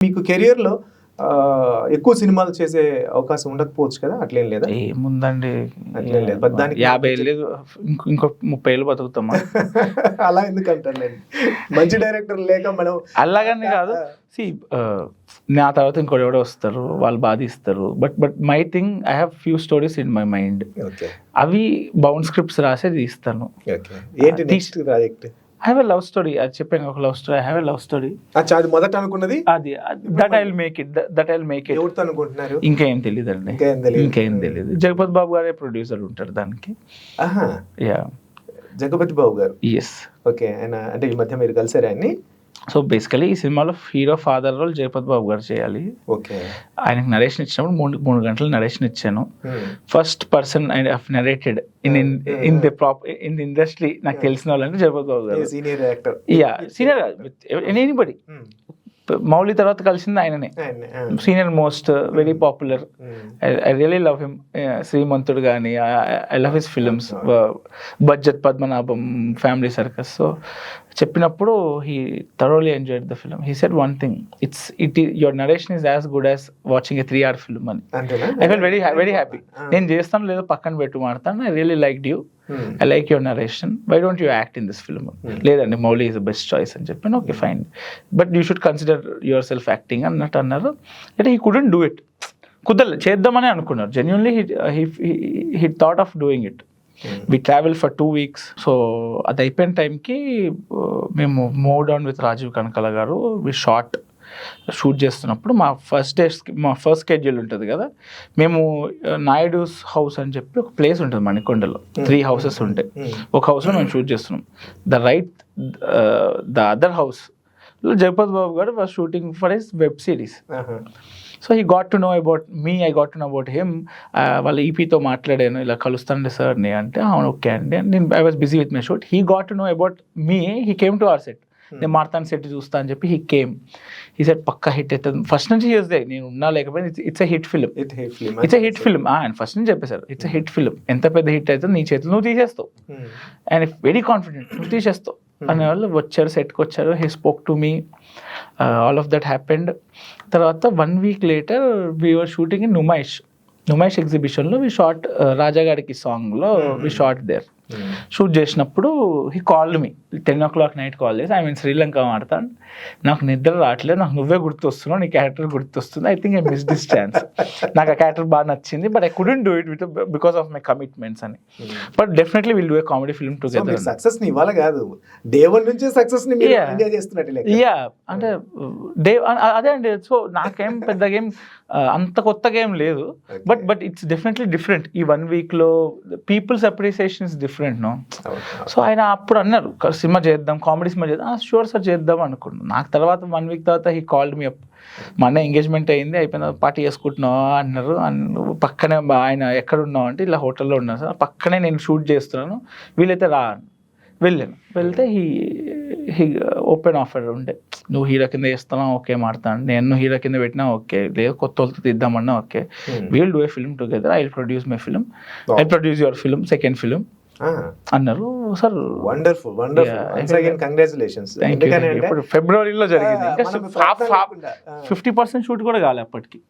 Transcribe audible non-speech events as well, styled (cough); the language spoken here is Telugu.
మీకు కెరియర్లో ఆ, ఎక్కువ సినిమాలు చేసే అవకాశం ఉండకపోవచ్చు కదా? అట్లేం లేదా? ఏముందండి? అట్లేం లేదు. బట్ దానికి యాభై ఏళ్ళు ఇంకో ఇంకో ముప్పై ఏళ్ళు బతుకుతామా? (laughs) అలా ఎందుకంటారులేండి మంచి డైరెక్టర్ లేక మనం అలాగని కాదు. సి నా తర్వాత ఇంకోటి ఎవడో వస్తారు వాళ్ళు బాధిస్తారు. But but my thing I have few stories in my mind okay అవి బౌండ్ స్క్రిప్ట్స్ రాసే తీస్తాను. ఓకే ఏంటి next project have a love story అది చెప్పాను ఒక love story I have a love story అచ్చా అది మొదట అనుకున్నది? అది that I make it that I make it ఎవరితో అనుకుంటున్నారు? ఇంకేం తెలియదండి ఇంకేం తెలీదు. ఇంకేం తెలియదు జగపత్ బాబు గారే ప్రొడ్యూసర్ ఉంటారు దానికి. ఆహా. యా జగపతి బాబు గారు? ఎస్ ఓకే ఆయన అంటే ఈ మధ్య మీరు కలిసారా ఆయన్ని? సో బేసికలీ ఈ సినిమాలో hero father role Jagapathi Babu garu చేయాలి. ఓకే. ఆయనకి నరేషన్ ఇచ్చినప్పుడు మూడు మూడు గంటలు నరేషన్ ఇచ్చాను. Hmm. First person I have narrated in in the prop in the industry నాకు తెలిసిన వాళ్ళంటే Jagapathi Babu garu. Senior actor yeah senior anybody Mouli తర్వాత కలిసింది ఆయననే. Senior most very popular I really love him Srimanthudu కానీ I love his films Budget Padmanabham Family Circus so చెప్పినప్పుడు he thoroughly enjoyed the film he set one thing it's it your narration is as good as watching a three hour film అని. I fell very very happy నేను చేస్తాను లేదో పక్కన పెట్టు మాడతాను. I really like you. I like your narration why don't you act in this film లేదండి మౌలీ ఈజ్ బెస్ట్ చాయిస్ అని చెప్పాను. Okay fine but you should consider yourself acting అన్నట్టు అన్నారు. అంటే హీ కుడెంట్ డూ ఇట్ కుదరలేదు చేద్దామని అనుకున్నారు. Genuinely he thought of doing it we travel for two weeks so అది అయిపోయిన టైంకి మేము move down with Rajeev Kanakala garu. We shot shoot చేస్తున్నప్పుడు మా ఫస్ట్ డే మా ఫస్ట్ స్కెడ్యూల్ ఉంటుంది కదా. మేము నాయుడుస్ హౌస్ అని చెప్పి ఒక ప్లేస్ ఉంటుంది మణికొండలో. త్రీ హౌసెస్ ఉంటాయి ఒక హౌస్లో మేము షూట్ చేస్తున్నాం. The right the other house Jagapathi Babu garu was shooting for his web series so he got to know about me I got to know about him వాళ్ళ ఈపీతో మాట్లాడాను ఇలా కలుస్తానండి సార్ని అంటే అవును ఓకే అండి. నేను I was busy with my shoot he got to know about me he came to our set నేను మారుతాను సెట్ చూస్తా అని చెప్పి హీ కేమ్ ఈ సెట్ పక్కా హిట్ అవుతుంది ఫస్ట్ నుంచి యూస్ నేను ఉన్నా లేకపోయినా it's hit film it's hit film ఆయన ఫస్ట్ నుంచి చెప్పేశారు ఇట్స్ హిట్ ఫిల్మ్ ఎంత పెద్ద హిట్ అవుతుంది నీ చేతులు నువ్వు తీసేస్తావు. అండ్ వెరీ కాన్ఫిడెంట్ నువ్వు తీసేస్తావు. అనే వాళ్ళు వచ్చారు సెట్కి వచ్చారు. He spoke to me all of that happened తర్వాత one week later we're shooting in Numaish Numaish ఎగ్జిబిషన్లో వి షార్ట్ రాజాగారికి సాంగ్లో వి షార్ట్ దేర్ షూట్ చేసినప్పుడు he called me ten o'clock night call చేసి ఐ మీన్ శ్రీలంక ఆడతాను నాకు నిద్ర రావట్లేదు. నాకు నువ్వే గుర్తొస్తున్నావు. నీ క్యారెక్టర్ గుర్తొస్తుంది. I think I miss this chance నాకు ఆ క్యారెక్టర్ బాగా నచ్చింది but I couldn't do it with because of my commitments అని. But definitely will do a comedy film together సక్సెస్ని ఇవాళ కాదు. డే వన్ నుంచే సక్సెస్ని. ఎంజాయ్ చేస్తున్నట్టు. యా అంటే డే అదే అండి. సో నాకేం పెద్ద గేమ్ అంత కొత్త గేమ్ లేదు. But but it's definitely different ఈ వన్ వీక్లో people's appreciation is different no అవును. సో ఆయన అప్పుడు అన్నారు "క- సినిమా చేద్దాం కామెడీ సినిమా చేద్దాం. షూర్ సార్ చేద్దాం అనుకున్నాను. నాకు తర్వాత వన్ వీక్ తర్వాత హీ కాల్డ్ మీ అప్ మా అన్న ఎంగేజ్మెంట్ అయింది అయిపోయిన పార్టీ చేసుకుంటున్నావా? అన్నారు. అన్- పక్కనే ఆయన ఎక్కడ ఉన్నావు అంటే ఇలా హోటల్లో ఉన్నాను సార్. పక్కనే నేను షూట్ చేస్తున్నాను. వీలైతే రా. వెళ్ళాను. వెళ్తే హీ హీ ఓపెన్ ఆఫర్ ఉండే. నువ్వు హీరో కింద చేస్తున్నావు? ఓకే మాడతాను నేను హీరో కింద పెట్టినా ఓకే. లేదు కొత్త వాళ్ళతో తీద్దామన్నా okay. We'll do a film together I produce my film I produce your film second film అన్నారు. సార్ వండర్ఫుల్ వండర్ఫుల్ కంగ్రాచులేషన్స్ ఇప్పుడు ఫిబ్రవరిలో జరిగింది. ఫిఫ్టీ పర్సెంట్ షూట్ కూడా కాలే అప్పటికి.